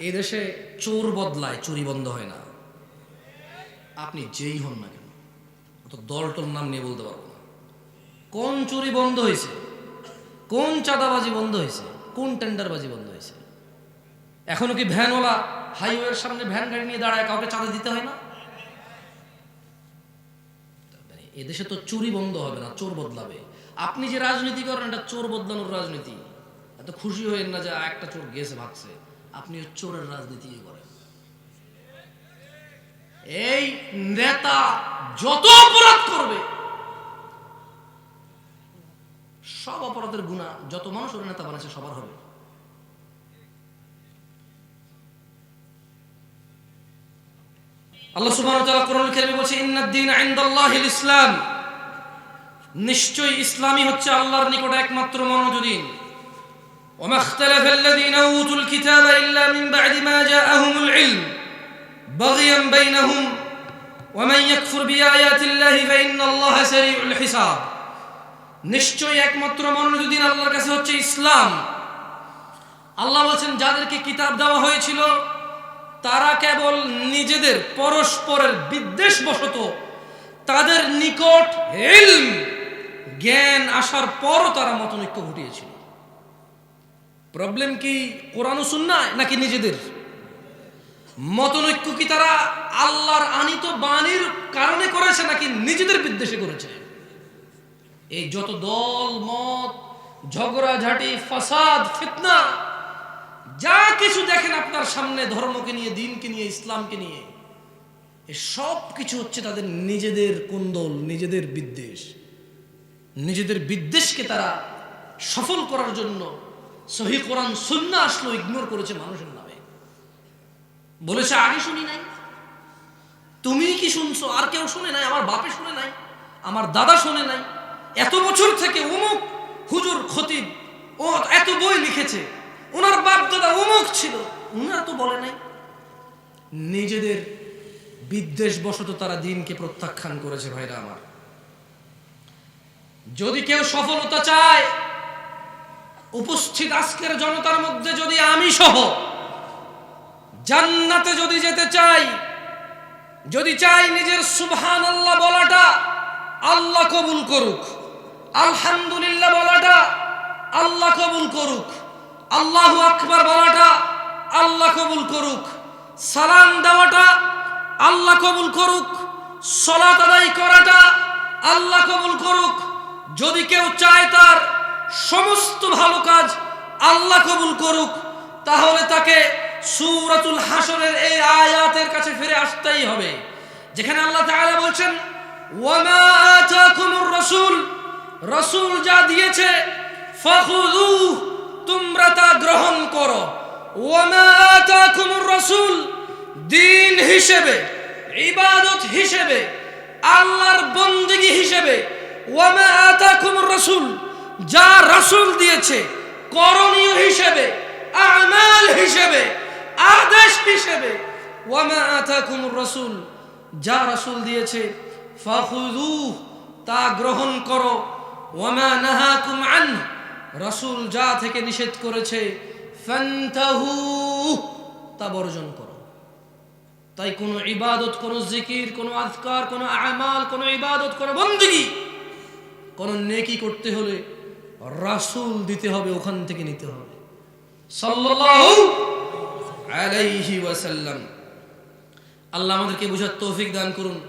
এই দেশে চোর বদলায়, চুরি বন্ধ হয় না। আপনি যেই হন না কেন অত দলটল নাম নিয়ে বলতে পারব না। কোন চুরি বন্ধ হয়েছে? কোন চাঁদাবাজি বন্ধ হয়েছে? কোন টেন্ডারবাজি বন্ধ হয়েছে? এখনও কি ভ্যানওয়ালা হাইওয়ের সামনে ভ্যান গাড়ি নিয়ে দাঁড়ায়, কাউকে চাঁদা দিতে হয় না? মানে এদেশে তো চুরি বন্ধ হবে না, চোর বদলাবে। আপনি যে রাজনীতি করেন, এটা চোর বদলানোর রাজনীতি। এত খুশি হয়েন না যে একটা চোর গেছে, ভাগছে। আপনি চোরের রাজনীতি করেন। এই নেতা যত অপরাধ করবে, সব অপরাধের গুণা যত মানুষ ওর নেতা বানাচ্ছে সবার হবে। আল্লাহ সুবহানাহু তাআলা কোরআনুল বলছে ইন্নাদ-দীন ইনদাল্লাহিল ইসলাম। নিশ্চয়ই ইসলামই হচ্ছে আল্লাহর নিকট একমাত্র মনোনীত وما اختلف الذين اوتوا الكتاب الا من بعد ما جاءهم العلم بغيا بينهم ومن يكفر بايات الله فان الله سريع الحساب নিশ্চয়ই একমাত্র মনোনীত দিন আল্লাহর কাছে হচ্ছে ইসলাম আল্লাহ বলছেন যাদেরকে কিতাব দেওয়া হয়েছিল তারা কেবল নিজেদের পরস্পরের বিদ্বেষ বশত তাদের নিকট ইলম জ্ঞান আসার পরও তারা মতনৈক্য ঘটিয়েছিল প্রবলেম কি কোরআন সুন্নায় নাকি নিজেদের? মতনৈক্য কি তারা আল্লাহর আনিত বাণীর কারণে করেছে নাকি নিজেদের বিদ্বেষে করেছে? এই যত দল, মত ঝগড়াঝাটি ফাসাদ, ফিতনা, যা কিছু দেখেন আপনার সামনে ধর্মকে নিয়ে, দিনকে নিয়ে, ইসলামকে নিয়ে সব কিছু হচ্ছে তাদের নিজেদের কুন্দল, নিজেদের বিদ্বেষ। নিজেদের বিদ্বেষকে তারা সফল করার জন্য সহি কোরআন সুন্না আসলো ইগনোর করেছে মানুষের নামে। বলেছে, আগে শুনি নাই। তুমি কি শুনছো? আর কেউ শুনে নাই, আমার বাপে শুনে নাই, আমার দাদা শুনে নাই। এত বছর থেকে অমুক হুজুর খতিব, ও এত বই লিখেছে। ওনার বাপ দাদা অমুক ছিল। উনারা তো বলে নাই। নিজেদের বিদ্বেষ বশত তারা দিনকে প্রত্যাখ্যান করেছে, ভাইরা আমার। যদি কেউ সফলতা চায় উপস্থিত আজকের জনতার মধ্যে যদি আমি সহ জান্নাতে যদি যেতে চাই, যদি চাই নিজের সুবহান আল্লাহ বলাটা, আল্লাহ কবুল করুক, আলহামদুলিল্লাহ বলাটা, আল্লাহ কবুল করুক, আল্লাহ আকবার বলাটা, আল্লাহ কবুল করুক, সালাম দেওয়াটা, আল্লাহ কবুল করুক, সলাত আদায় করাটা, আল্লাহ কবুল করুক, যদি কেউ চায় তার সমস্ত ভালো কাজ আল্লাহ কবুল করুক, তাহলে তাকে সূরাতুল হাসরের এই আয়াতের কাছে ফিরে আসতেই হবে। যেখানে আল্লাহ তাআলা বলছেন, ওয়ামা আতাকুমুর রাসূল রাসূল যা দিয়েছে ফাখুযু তোমরা তা গ্রহণ করো। ওয়ামা আতাকুমুর রাসূল দিন হিসেবে, ইবাদত হিসেবে, আল্লাহর বন্দেগী হিসেবে, ওয়ামা আতাকুমুর রাসূল যা রাসূল দিয়েছে, করণীয় হিসেবে, আমাল হিসেবে, আদেশ হিসেবে, ওয়ামা যা রাসূল দিয়েছে তা গ্রহণ করো, ওয়ামা যা থেকে নিষেধ করেছে তা বর্জন করো। তাই কোনো ইবাদত, কোনো জিকির, কোনো আজকার, কোনো আমাল, কোনো ইবাদত, কোনো বন্দিগি, কোনো নেকি করতে হলে রাসূল দিতে হবে ওখান থেকে নিতে হবে। ওয়াসাল্লাম। আল্লাহ আমাদেরকে বুঝার তৌফিক দান করুন।